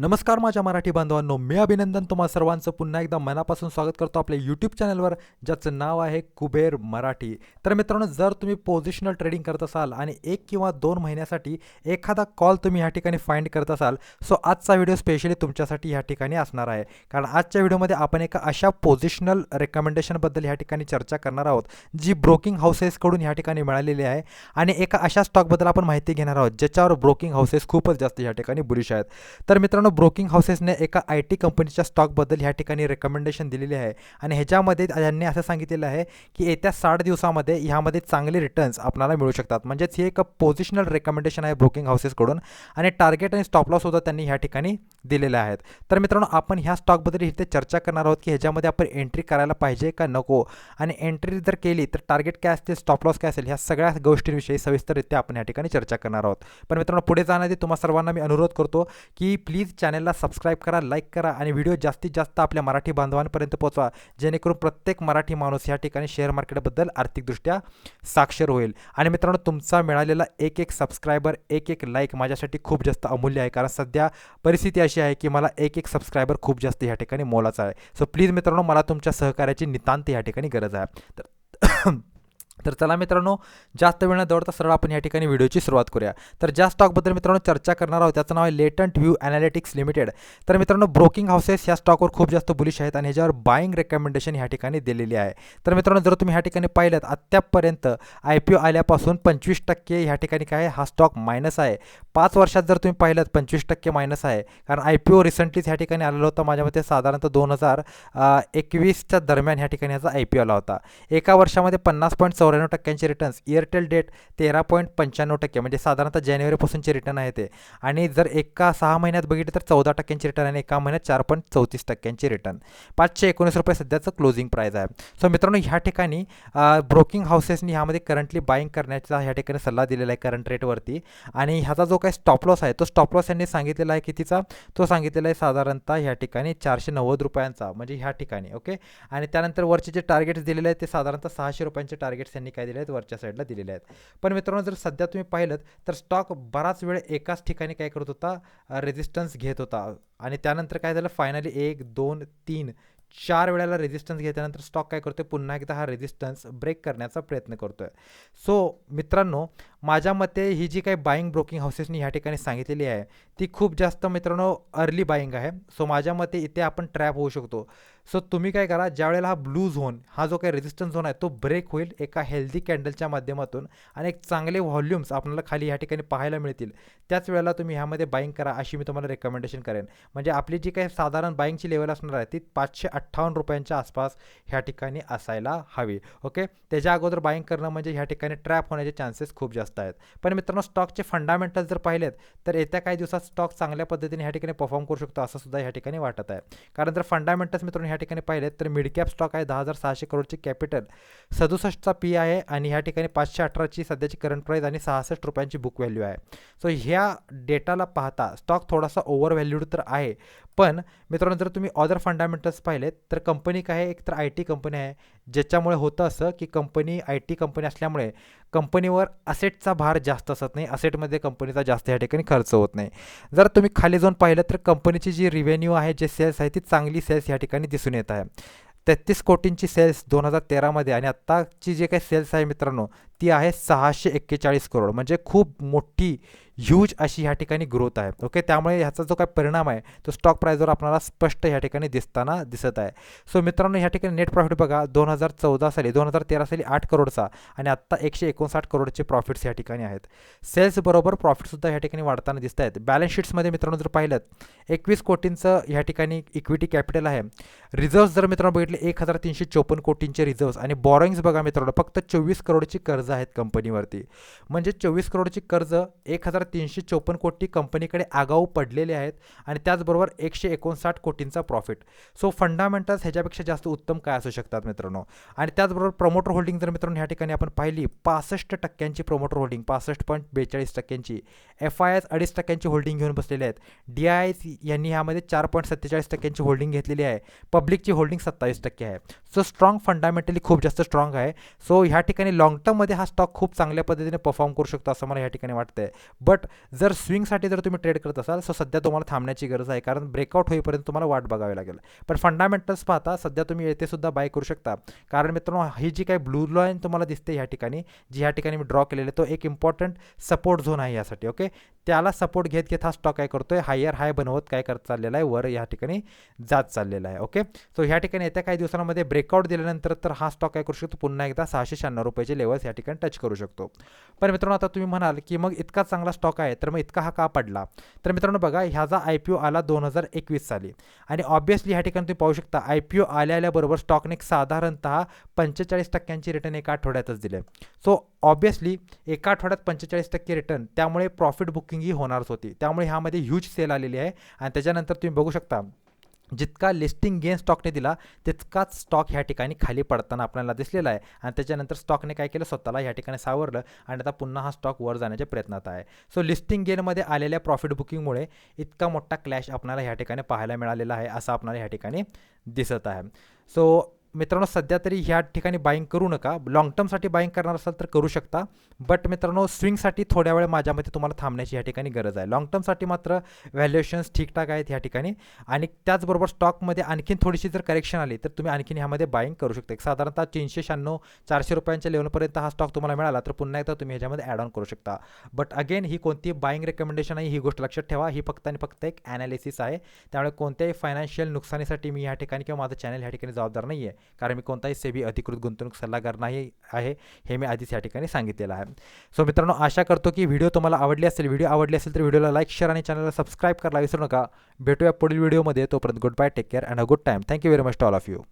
नमस्कार माझ्या मराठी बांधवांनो मी अभिनंदन तुम्हा सर्वांचं. पुन्हा एकदा मनापासून स्वागत करतो आपल्या यूट्यूब चॅनलवर ज्याचं नाव आहे कुबेर मराठी. तर मित्रांनो जर तुम्ही पोझिशनल ट्रेडिंग करत असाल आणि एक किंवा दोन महिन्यासाठी एखादा कॉल तुम्ही ह्या ठिकाणी फाइंड करत असाल सो आजचा व्हिडिओ स्पेशली तुमच्यासाठी ह्या ठिकाणी असणार आहे. कारण आजच्या व्हिडिओमध्ये आपण एका अशा पोझिशनल रेकमेंडेशनबद्दल ह्या ठिकाणी चर्चा करणार आहोत जी ब्रोकिंग हाऊसेसकडून ह्या ठिकाणी मिळालेली आहे. आणि एका अशा स्टॉकबद्दल आपण माहिती घेणार आहोत ज्याच्यावर ब्रोकिंग हाऊसेस खूपच जास्त ह्या ठिकाणी बुलिश आहेत. तर मित्रांनो ब्रोकिंग हाऊसेसने एका आय टी कंपनीच्या स्टॉकबद्दल ह्या ठिकाणी रेकमेंडेशन दिलेली आहे. आणि ह्याच्यामध्ये त्यांनी असं सांगितलेलं आहे की येत्या साठ दिवसामध्ये ह्यामध्ये चांगले रिटर्न्स आपल्याला मिळू शकतात. म्हणजेच ही एक पोझिशनल रेकमेंडेशन आहे ब्रोकिंग हाऊसेसकडून. आणि टार्गेट आणि स्टॉपलॉससुद्धा सुद्धा त्यांनी ह्या ठिकाणी दिलेले आहेत. तर मित्रांनो आपण ह्या स्टॉकबद्दल इथे चर्चा करणार आहोत की ह्याच्यामध्ये आपण एंट्री करायला पाहिजे का नको? आणि एंट्री जर केली तर टार्गेट काय असतील स्टॉपलॉस काय असेल ह्या सगळ्या गोष्टींविषयी सविस्तररित्या आपण या ठिकाणी चर्चा करणार आहोत. पण मित्रांनो पुढे जाण्याआधी तुम्हा सर्वांना मी अनुरोध करतो की प्लीज चॅनेलला सबस्क्राईब करा लाईक करा आणि व्हिडिओ जास्तीत जास्त आपल्या मराठी बांधवांपर्यंत पोहोचवा जेणेकरून प्रत्येक मराठी माणूस या ठिकाणी शेअर मार्केटबद्दल आर्थिकदृष्ट्या साक्षर होईल. आणि मित्रांनो तुमचा मिळालेला एक एक सबस्क्रायबर एक एक लाईक माझ्यासाठी खूप जास्त अमूल्य आहे. कारण सध्या परिस्थिती अशी आहे की मला एक एक सबस्क्रायबर खूप जास्त या ठिकाणी मोलाचा आहे. सो प्लीज मित्रांनो मला तुमच्या सहकार्याची नितांत या ठिकाणी गरज आहे. तर तर चला मित्रांनो जास्त वेळ न दौडता सरळ आपण या ठिकाणी व्हिडिओची सुरुवात करूया. तर ज्या स्टॉकबद्दल मित्रांनो चर्चा करणार आहोत त्याचं नाव आहे लेटंट व्ह्यू ॲनालिटिक्स लिमिटेड. तर मित्रांनो ब्रोकिंग हाऊसेस या स्टॉकवर खूप जास्त बुलिश आहेत आणि ह्याच्यावर बाईंग रेकमेंडेशन ह्या ठिकाणी दिलेली आहे. तर मित्रांनो जर तुम्ही ह्या ठिकाणी पाहिलं आत्तापर्यंत आय पी ओ आल्यापासून पंचवीस टक्के ह्या ठिकाणी काय हा स्टॉक मायनस आहे. पाच वर्षात जर तुम्ही पाहिलं पंचवीस टक्के मायनस आहे. कारण आय पी ओ रिसेंटलीच ह्या ठिकाणी आलेला होता. माझ्या मते साधारणतः दोन हजार एकवीसच्या दरम्यान ह्या ठिकाणी ह्याचा आय पी ओ आला होता. एका वर्षामध्ये पन्नास पॉईंट चौऱ्याण्णव टक्क्यांचे रिटर्न्स एअरटेल डेट तेरा पॉईंट पंच्याण्णव टक्के म्हणजे साधारणतः जानेवारीपासूनचे रिटर्न आहे ते. आणि जर एका सहा महिन्यात बघितलं तर चौदा टक्क्यांचे रिटर्न आणि एका महिन्यात चार पॉईंट चौतीस टक्क्यांचे रिटर्न पाचशे एकोणीस रुपये सध्याचं क्लोजिंग प्राईज आहे. सो मित्रांनो ह्या ठिकाणी ब्रोकिंग हाऊसेसनी ह्यामध्ये करंटली बाईंग करण्याचा ह्या ठिकाणी सल्ला दिलेला आहे करंट रेटवरती आणि ह्याचा जो काही स्टॉप लॉस आहे तो स्टॉप लॉस यांनी सांगितलेला आहे कितीचा? तो सांगितलेला आहे साधारणतः ह्या ठिकाणी चारशे नव्वद रुपयांचा म्हणजे ह्या ठिकाणी ओके? आणि त्यानंतर वरचे जे टार्गेट्स दिलेले आहेत ते साधारणतः सहाशे रुपयांचे टार्गेट्स त्यांनी काय दिले आहेत? वरच्या साईडला दिलेले आहेत. पण मित्रांनो जर सध्या तुम्ही पाहिलं तर स्टॉक बराच वेळ एकाच ठिकाणी काय करत होता? रेजिस्टन्स घेत होता. आणि त्यानंतर काय झालं? फायनली एक दोन तीन चार वेळेला रेजिस्टन्स घेतल्यानंतर स्टॉक काय करतोय? पुन्हा एकदा हा रेजिस्टन्स ब्रेक करण्याचा प्रयत्न करतोय. सो मित्रांनो माझ्या मते ही जी काही बाईंग ब्रोकिंग हाऊसेसनी ह्या ठिकाणी सांगितलेली आहे ती खूप जास्त मित्रांनो अर्ली बाईंग आहे. सो माझ्या मते इथे आपण ट्रॅप होऊ शकतो. सो तुम्ही काय करा ज्या वेळेला हा ब्लू झोन हा जो काही रेजिस्टन्स झोन आहे तो ब्रेक होईल एका हेल्दी कॅन्डलच्या माध्यमातून आणि एक चांगले व्हॉल्यूम्स आपल्याला खाली ह्या ठिकाणी पाहायला मिळतील. त्याच वेळेला तुम्ही ह्यामध्ये बाईंग करा अशी मी तुम्हाला रेकमेंडेशन करेन. म्हणजे आपली जी काही साधारण बाईंगची लेवल असणार आहे ती पाचशे अठ्ठावन्न रुपयांच्या आसपास ह्या ठिकाणी असायला हवी. ओके त्याच्या अगोदर बाईंग करणं म्हणजे ह्या ठिकाणी ट्रॅप होण्याचे चान्सेस खूप जास्त आहेत. पण मित्रांनो स्टॉकचे फंडामेंटल जर पाहिलेत तर येत्या काही दिवसात स्टॉक चांगल्या पद्धतीने ह्या ठिकाणी परफॉर्म करू शकतो असं सुद्धा ह्या ठिकाणी वाटत आहे. कारण जर फंडामेंटल्स मित्रांनो ह्या ठिकाणी पाहिलेत तर मिडकॅप स्टॉक आहे दहा हजार सहाशे करोडची कॅपिटल. सदुसष्टचा पी आहे आणि ह्या ठिकाणी पाचशे अठराची सध्याची करंट प्राईस आणि सहासष्ट रुपयांची बुक व्हॅल्यू आहे. सो ह्या डेटाला पाहता स्टॉक थोडासा ओव्हर व्हॅल्यूड तर आहे. पण मित्रांनो जर तुम्ही अदर फंडामेंटल्स पाहिलेत तर कंपनी काय आहे? एक तर आय टी कंपनी आहे. ज्याच्यामुळे होतं असं की कंपनी आय टी कंपनी असल्यामुळे कंपनीवर असेटचा भार जास्त असत नाही. असेटमध्ये कंपनीचा जास्त या ठिकाणी खर्च होत नाही. जर तुम्ही खाली जाऊन पाहिलं तर कंपनीची जी रिव्हेन्यू आहे जे सेल्स आहे ती चांगली सेल्स या ठिकाणी दिसून येत आहे. तेहतीस कोटींची सेल्स दोन हजार तेरामध्ये आणि आत्ताची जे काही सेल्स आहे मित्रांनो ती आहे सहाशे एक्केचाळीस करोड म्हणजे खूप मोठी ह्यूज अशी ह्या ठिकाणी ग्रोथ आहे. ओके त्यामुळे ह्याचा जो काय परिणाम आहे तो स्टॉक प्राईजवर आपल्याला स्पष्ट ह्या ठिकाणी दिसताना दिसत आहे. सो मित्रांनो ह्या ठिकाणी नेट प्रॉफिट बघा दोन हजार चौदा साली दोन हजार तेरा साली आठ करोडचा आणि आत्ता एकशे एकोणसाठ करोडचे प्रॉफिट्स ह्या ठिकाणी आहेत. सेल्स बरोबर प्रॉफिटसुद्धा ह्या ठिकाणी वाढताना दिसत आहेत. बॅलन्स शीट्समध्ये मित्रांनो जर पाहिलं एकवीस कोटींचं ह्या ठिकाणी इक्विटी कॅपिटल आहे. रिझर्व्स जर मित्रांनो बघितले एक हजार तीनशे चोपन्न कोटींचे रिझर्व्स आणि बॉरोईंग्स बघा मित्रांनो फक्त चोवीस करोडची कर्ज आहेत कंपनीवरती म्हणजे चोवीस करोडची कर्ज एक हजार तीनशे चोपन्न कोटी कंपनीकडे आगाऊ पडलेले आहेत आणि त्याचबरोबर एकशे एकोणसाठ कोटींचा प्रॉफिट सो फंडामेंटल्स ह्याच्यापेक्षा जास्त उत्तम काय असू शकतात मित्रांनो? आणि त्याचबरोबर प्रमोटर होल्डिंग जर मित्रांनो ह्या ठिकाणी आपण पाहिली पासष्ट टक्क्यांची प्रमोटर होल्डिंग पासष्ट पॉईंट बेचाळीस टक्क्यांची. एफ आय एस अडीच टक्क्यांची होल्डिंग घेऊन बसलेले आहेत. डी आय एस यांनी ह्यामध्ये चार पॉईंट सत्तेचाळीस टक्क्यांची होल्डिंग घेतलेली आहे. पब्लिकची होल्डिंग सत्तावीस टक्के आहे. सो स्ट्रॉंग फंडामेंटली खूप जास्त स्ट्रॉंग आहे. सो ह्या ठिकाणी लॉंग टर्ममध्ये हा स्टॉक खूप चांगल्या पद्धतीने परफॉर्म करू शकतो असं मला ह्या ठिकाणी वाटतं आहे बट बट जर स्विंगसाठी जर तुम्ही ट्रेड करत असाल सो सध्या तुम्हाला थांबण्याची गरज आहे. कारण ब्रेकआउट होईपर्यंत तुम्हाला वाट बघावी लागेल. पण फंडामेंटल्स पाहता सध्या तुम्ही येथे सुद्धा बाय करू शकता. कारण मित्रांनो ही जी काही ब्लू लाईन तुम्हाला दिसते ह्या ठिकाणी जी ह्या ठिकाणी मी ड्रॉ केलेली तो एक इम्पॉर्टंट सपोर्ट झोन आहे यासाठी ओके त्याला सपोर्ट घेत घेत हा स्टॉक काय करतो आहे हायर हाय बनवत काय करत चाललेला आहे? वर या ठिकाणी जात चाललेला आहे ओके सो ह्या ठिकाणी येत्या काही दिवसांमध्ये ब्रेकआउट दिल्यानंतर तर हा स्टॉक काय करू शकतो? पुन्हा एकदा सहाशे शहाण्णव रुपयाचे लेवल्स या ठिकाणी टच करू शकतो. पण मित्रांनो आता तुम्ही म्हणाल की मग इतका चांगला स्टॉक आहे तर मग इतका हा का पडला? तर मित्रांनो बघा ह्याचा आय पी ओ आला दोन हजार एकवीस साली. आणि ऑब्विसली ह्या ठिकाणी तुम्ही पाहू शकता आय पी ओ आल्या आल्याबरोबर स्टॉकने एक साधारणतः पंचेचाळीस टक्क्यांची रिटर्न एका आठवड्यातच दिले. सो ऑब्विसली एका आठवड्यात पंचेचाळीस टक्के रिटर्न त्यामुळे प्रॉफिट बुकिंग ही होणारच होती. त्यामुळे ह्यामध्ये ह्यूज सेल आलेली आहे. आणि त्याच्यानंतर तुम्ही बघू शकता जितका लिस्टिंग गेन स्टॉकने दिला तितकाच स्टॉक ह्या ठिकाणी खाली पडताना आपल्याला दिसलेला आहे. आणि त्याच्यानंतर स्टॉकने काय केलं? स्वतःला ह्या ठिकाणी सावरलं आणि आता पुन्हा हा स्टॉक वर जाण्याच्या प्रयत्नात आहे. सो लिस्टिंग गेनमध्ये आलेल्या प्रॉफिट बुकिंगमुळे इतका मोठा क्लॅश आपल्याला ह्या ठिकाणी पाहायला मिळालेला आहे असं आपल्याला ह्या ठिकाणी दिसत आहे. सो मित्रांनो सध्या तरी ह्या ठिकाणी बाईंग करू नका. लॉंग टर्मसाठी बाईंग करणार असाल तर करू शकता. बट मित्रांनो स्विंगसाठी थोड्या वेळ माझ्या मते तुम्हाला थांबण्याची ह्या ठिकाणी गरज आहे. लॉंग टर्मसाठी मात्र व्हॅल्युएशन्स ठीकठाक आहेत ह्या ठिकाणी. आणि त्याचबरोबर स्टॉकमध्ये आणखीन थोडीशी जर करेक्शन आली तर तुम्ही आणखीन ह्यामध्ये बाईंग करू शकता. एक साधारणतः तीनशे शहाण्णव चारशे रुपयांच्या लेवलपर्यंत हा स्टॉक तुम्हाला मिळाला तर पुन्हा एकदा तुम्ही ह्याच्यामध्ये ॲड ऑन करू शकता. बट अगेन ही कोणती बाईंग रेकमेंडेशन आहे ही गोष्ट लक्षात ठेवा. ही फक्त आणि फक्त एक ॲनालिसिस आहे. त्यामुळे कोणत्याही फायनान्शियल नुकसानीसाठी मी ह्या ठिकाणी किंवा माझं चॅनल ह्या ठिकाणी जबाबदार नाही आहे कारण मी कोणताही सेबी अधिकृत गुंतवणूक सल्लागार नाही आहे हे मी आधीच या ठिकाणी सांगितलेलं आहे. सो मित्रांनो आशा करतो की व्हिडिओ तुम्हाला आवडली असेल व्हिडिओ आवडली असेल तर व्हिडिओला लाईक शेअर आणि चॅनलला सबस्क्राईब करायला विसरू नका. भेटूया पुढील व्हिडिओमध्ये तोपर्यंत good bye take care and a good time thank you very much to all of you